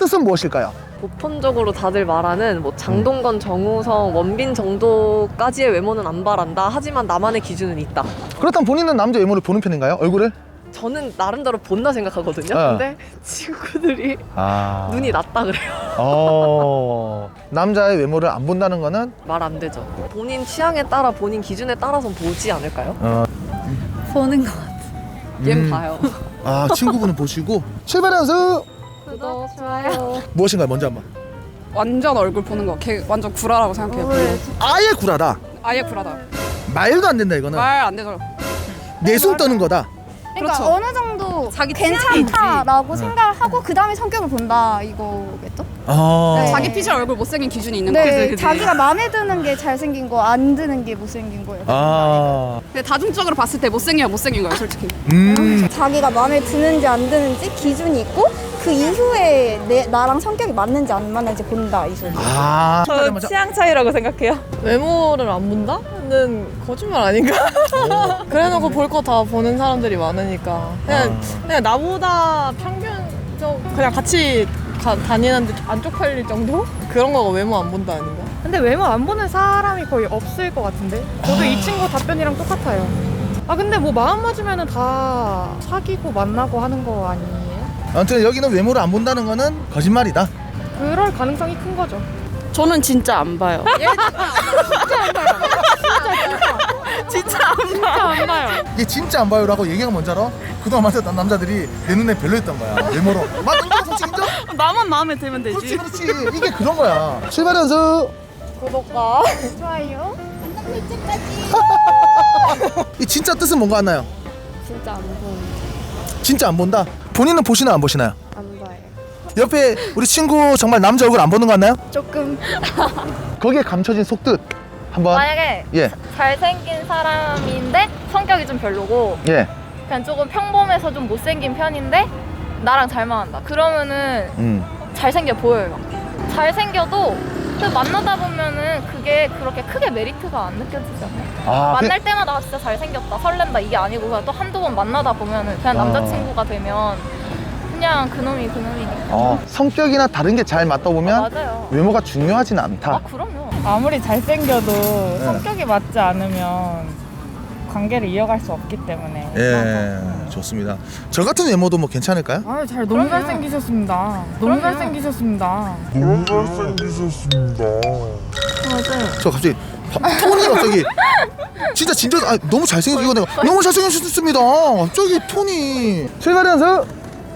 뜻은 무엇일까요? 보편적으로 다들 말하는 뭐 장동건, 정우성, 원빈 정도까지의 외모는 안 바란다. 하지만 나만의 기준은 있다. 그렇다면 본인은 남자 외모를 보는 편인가요? 얼굴을? 저는 나름대로 본다 생각하거든요. 어. 근데 친구들이 아 눈이 낮다 그래요. 어 남자의 외모를 안 본다는 거는 말 안 되죠. 본인 취향에 따라 본인 기준에 따라서 보지 않을까요? 어, 보는 거 같아. 얜 음. 봐요. 아 친구분은 보시고 출발 연습 구독, 좋아요. 무엇인가요? 먼저 한번 완전 얼굴 보는 거. 걔 완전 구라라고 생각해요. 아예 구라다 아예 구라다. 말도 안 된다 이거는 말 안 되죠. 내숭 떠는 거다 그러니까 그렇죠. 어느 정도 자기 괜찮다라고 네. 생각을 하고 그 다음에 성격을 본다 이거겠죠? 아 네. 자기 피셜 얼굴 못생긴 기준이 있는 거야. 네, 자기가 마음에 드는 게 잘생긴 거, 안 드는 게 못생긴 거예요. 아, 근데 다중적으로 봤을 때 못생기면 못생긴 거야, 솔직히. 음, 자기가 마음에 드는지 안 드는지 기준이 있고 그 이후에 내 나랑 성격이 맞는지 안 맞는지 본다 이 소리. 아, 저 취향 차이라고 생각해요. 외모를 안 본다는 거짓말 아닌가? 그래놓고 볼 거 다 보는 사람들이 많으니까 그냥 그냥 나보다 평균적 그냥 같이 가- 다니는데 안 쪽팔릴 정도 그런 거가 외모 안 본다 아닌가? 근데 외모 안 보는 사람이 거의 없을 것 같은데? 저도 이 친구 답변이랑 똑같아요. 아 근데 뭐 마음 맞으면은 다 사귀고 만나고 하는 거 아니에요? 아무튼 여기는 외모를 안 본다는 거는 거짓말이다. 그럴 가능성이 큰 거죠. 저는 진짜 안 봐요. 진짜 안 봐요. 이게 진짜 안 봐요라고 얘기가 뭔지 알아? 그동안 만났던 남자들이 내 눈에 별로였던 거야. 외모로. 맞는 거 솔직히 인정? 나만 마음에 들면 그렇지, 그렇지. 이게 그런 거야. 출발 연습. 구독과 좋아요. 이 진짜 뜻은 뭔가 아나요? 진짜 안 보는 진짜 안 본다. 본인은 보시나 안 보시나요? 안 봐요. 옆에 우리 친구 정말 남자 얼굴 안 보는 거 같나요? 조금 거기에 감춰진 속뜻 한번. 만약에 예, 잘생긴 사람인데 성격이 좀 별로고 예. 그냥 조금 평범해서 좀 못생긴 편인데 나랑 잘 맞는다 그러면은 음. 잘생겨 보여요 잘생겨도 그 만나다 보면은 그게 그렇게 크게 메리트가 안 느껴지잖아요 아, 그- 만날 때마다 아, 진짜 잘생겼다 설렌다 이게 아니고 그냥 또 한두 번 만나다 보면은 그냥 아. 남자친구가 되면 그냥 그놈이 그놈이니까 어, 성격이나 다른 게 잘 맞다 보면 아, 맞아요 외모가 중요하진 않다. 아 그럼요 아무리 잘생겨도 네. 성격이 맞지 않으면 관계를 이어갈 수 없기 때문에 예, 좋습니다. 저 같은 외모도 뭐 괜찮을까요? 아유 잘 너무 잘생기셨습니다 너무 잘생기셨습니다 저 갑자기 바- 톤이 갑자기 진짜 진짜 아, 너무 잘생기고 내가 너무 잘생기셨습니다. 갑자기 톤이 출발 연습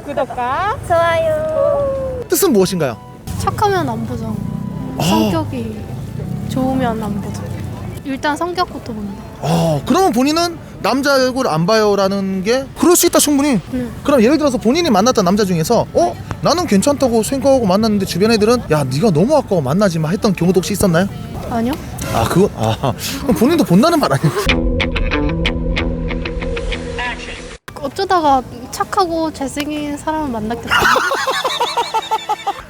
구독과 좋아요 뜻은 무엇인가요? 착하면 안 보죠. 아. 성격이 좋으면 안 보죠. 일단 성격부터 본다. 어, 그러면 본인은 남자 얼굴 안 봐요라는 게 그럴 수 있다 충분히. 네. 그럼 예를 들어서 본인이 만났던 남자 중에서 어 나는 괜찮다고 생각하고 만났는데 주변 애들은 야 네가 너무 아까워 만나지 마 했던 경우도 혹시 있었나요? 아니요? 아 그거 아 그럼 본인도 본다는 말 아니에요? 어쩌다가 착하고 잘생긴 사람을 만났겠다.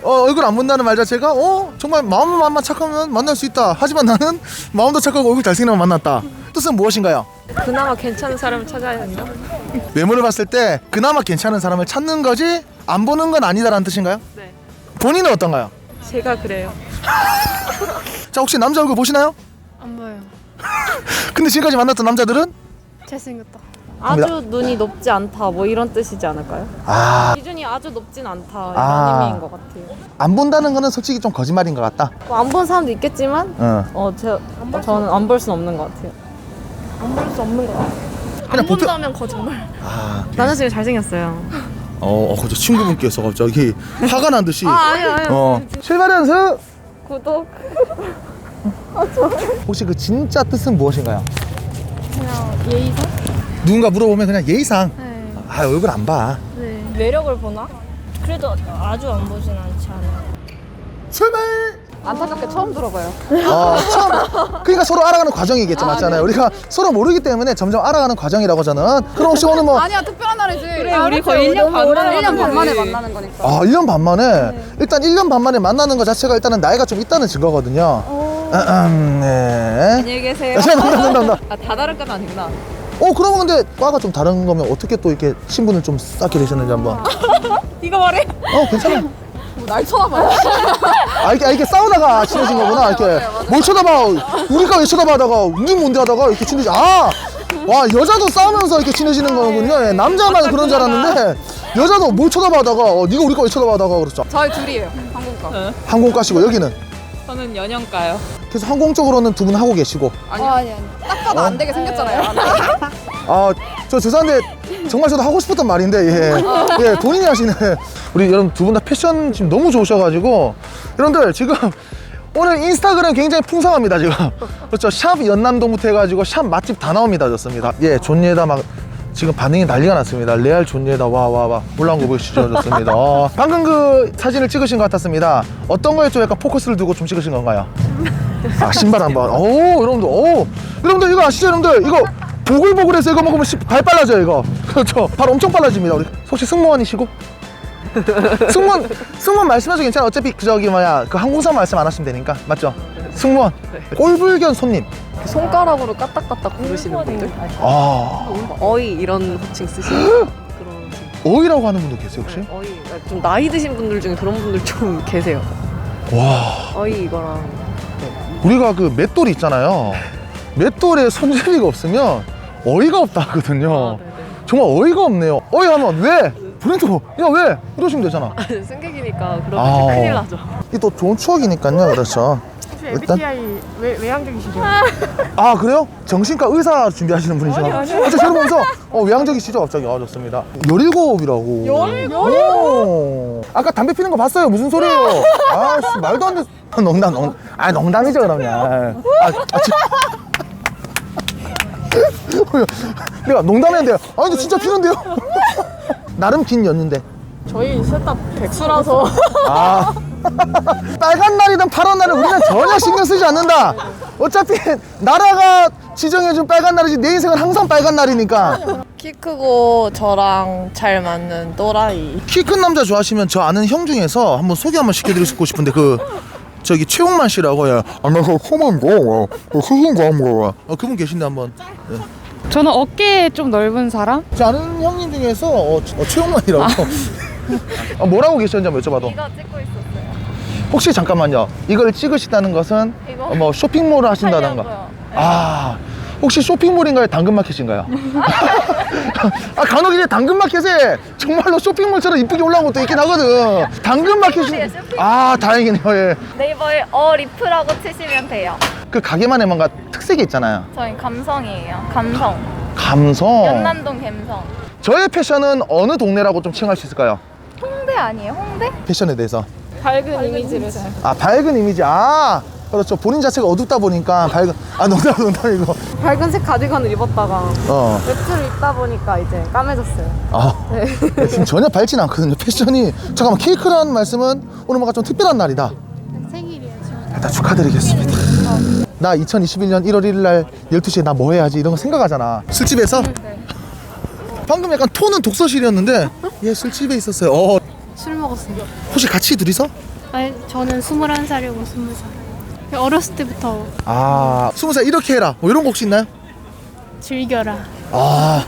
어, 얼굴 안 본다는 말 자체가 어 정말 마음만 착하면 만날 수 있다. 하지만 나는 마음도 착하고 얼굴 잘생기면 만났다. 뜻은 무엇인가요? 그나마 괜찮은 사람을 찾아야 한다. 외모를 봤을 때 그나마 괜찮은 사람을 찾는 거지 안 보는 건 아니다라는 뜻인가요? 네. 본인은 어떤가요? 제가 그래요. 자 혹시 남자 얼굴 보시나요? 안 보여요. 근데 지금까지 만났던 남자들은 잘생겼다. 아주 눈이 높지 않다 뭐 이런 뜻이지 않을까요? 아, 기준이 아주 높진 않다 이런 아. 의미인 것 같아요. 안 본다는 거는 솔직히 좀 거짓말인 것 같다. 뭐안본 사람도 있겠지만 어. 어, 제, 어, 저는 안 볼 수는 없는 것 같아요. 안 볼 수 없는 거 같아. 그냥 안 본다면 거짓말. 아, 남자친구 잘생겼어요. 어, 어, 저 친구분께서 갑자기 화가 난 듯이. 아니요 아니요. 어. 출발 연습. 구독. 혹시 그 진짜 뜻은 무엇인가요? 그냥 예의상? 누군가 물어보면 그냥 예의상. 네. 아 얼굴 안 봐. 네. 매력을 보나? 그래도 아주 안 보진 않지 않아요. 출발. 안타깝게 처음 들어봐요. 어, 처음. 그러니까 서로 알아가는 과정이겠죠, 맞잖아요. 우리가 서로 모르기 때문에 점점 알아가는 과정이라고 저는. 그럼 혹시 오늘 뭐 아니야, 특별한 날이지. 그래, 우리 거의 1년 반 만에 1년 반 만에 만나는 만나는 거니까. 아, 1년 반 만에 일단 1년 반 만에 만나는 것 자체가 일단은 나이가 좀 있다는 증거거든요. 아, 음, 네. 안녕히 계세요. 농담, 농담, 농담. 아, 다 다른 건 아니구나. 어, 그러면 근데 과가 좀 다른 거면 어떻게 또 이렇게 신분을 좀 쌓게 되셨는지 한번. 이거 말해? 어, 괜찮아. 날 쳐다봐요. 아 이렇게, 아, 이렇게 싸우다가 친해진 거구나 이렇게 뭘 쳐다봐 우리가 왜 쳐다봐 하다가 니 뭔데 하다가 이렇게 친해지 아와 여자도 싸우면서 이렇게 친해지는 거군요 예, 남자만 그런 줄 알았는데 여자도 뭘 쳐다봐 하다가 어, 니가 우리 거왜 쳐다봐 하다가 그렇죠 저희 둘이에요. 항공과. 항공과시고 여기는 저는 연영가요. 그래서 항공 쪽으로는 두 분 하고 계시고 아니요. 아니 아니. 딱 봐도 안 되게 생겼잖아요. 아 저 죄송한데 정말 저도 하고 싶었던 말인데 예, 예 본인이 하시네 우리 여러분 두 분 다 패션 지금 너무 좋으셔가지고 여러분들 지금 오늘 인스타그램 굉장히 풍성합니다 지금 그렇죠 샵 연남동부터 해가지고 샵 맛집 다 나옵니다 좋습니다 예 존예다 막 지금 반응이 난리가 났습니다. 레알 존예다. 와 와 와. 거 보시죠? 좋습니다. 어, 방금 그 사진을 찍으신 것 같았습니다. 어떤 거에 좀 약간 포커스를 두고 좀 찍으신 건가요? 아 신발 한 번. 오 여러분들 오. 여러분들 이거 아시죠 여러분들? 이거 보글보글해서 이거 먹으면 시- 발 빨라져요 이거. 그렇죠. 발 엄청 빨라집니다 우리. 혹시 승무원이시고? 승무원 승무원 말씀하셔도 괜찮아 어차피 그 저기 뭐야 그 항공사 말씀 안 하시면 되니까. 맞죠 승무원. 꼴불견 손님. 손가락으로 까딱까딱 부르시는 분들? 아 어이 이런 호칭 쓰시는 그런 어이라고 하는 분도 계세요 혹시? 어이. 좀 나이 드신 분들 중에 그런 분들 좀 계세요. 와. 어이 이거랑. 우리가 그 맷돌이 있잖아요. 맷돌에 손잡이가 없으면 어이가 없다 하거든요. 정말 어이가 없네요. 어이 하면 왜? 브랜드 야 왜? 이러시면 되잖아. 승객이니까 그러면 아. 이제 큰일 나죠. 이또 좋은 추억이니까요 그렇죠 혹시 일단- MBTI 외, 외향적이시죠? 아. 그래요? 정신과 의사 준비하시는 분이시죠? 아니 아니. 저 저를 보면서 어 외향적이시죠? 갑자기. 아 좋습니다. 열일곱이라고. 열일곱? 아까 담배 피는 거 봤어요? 무슨 소리예요? 아씨 말도 안 돼. 농담 농, 아 농담이죠 그러면. 아, 아, 지- 내가 농담했는데 아 근데 진짜 피는데요? 나름 긴 연인데. 저희 셋 다 백수라서. 아 빨간 날이든 파란 날은 우리는 전혀 신경 쓰지 않는다. 어차피 나라가 지정해준 빨간 날이지 내 인생은 항상 빨간 날이니까. 키 크고 저랑 잘 맞는 또라이. 키 큰 남자 좋아하시면 저 아는 형 중에서 한번 소개 한번 시켜드리고 싶은데 그 저기 최홍만 씨라고요. 아나그 코만 거, 흑인 거 뭐. 어 그분 계신데 한번. 저는 어깨 좀 넓은 사람? 저 아는 형님 중에서 어, 어, 최홍만이라고. 어, 뭐라고 계셨는지 한번 여쭤봐도. 혹시 잠깐만요. 이걸 찍으시다는 것은 이거? 어, 뭐 쇼핑몰을 하신다던가. 하려고요. 아 혹시 쇼핑몰인가요? 당근마켓인가요? 아 간혹 이제 당근마켓에 정말로 쇼핑몰처럼 이쁘게 올라온 것도 있긴 하거든. 당근마켓이 쇼핑몰이에요, 쇼핑몰. 아 다행이네요. 예. 네이버에 어 리프라고 치시면 돼요. 그 가게만의 뭔가 특색이 있잖아요. 저희 감성이에요. 감성. 감성. 연남동 감성. 저의 패션은 어느 동네라고 좀 칭할 수 있을까요? 홍대 아니에요? 홍대? 패션에 대해서. 밝은 이미지를 아 밝은 이미지. 아 그렇죠. 본인 자체가 어둡다 보니까 밝은. 아 농담 농담이고. 밝은색 가디건을 입었다가 어. 외투를 입다 보니까 이제 까매졌어요. 아, 지금 전혀 밝진 않거든요. 패션이 잠깐만 케이크라는 말씀은 오늘 뭔가 좀 특별한 날이다. 생일이에요, 저. 일단 축하드리겠습니다. 나 2021년 1월 1일 날 12시에 나 뭐 해야지 이런 거 생각하잖아. 술집에서? 방금 약간 톤은 독서실이었는데 예 술집에 있었어요. 어, 술 먹었어요. 혹시 같이 둘이서? 아니, 저는 21살이고 20살. 어렸을 때부터 아, 스무 살 이렇게 해라. 뭐 이런 거 혹시 있나요? 즐겨라. 아,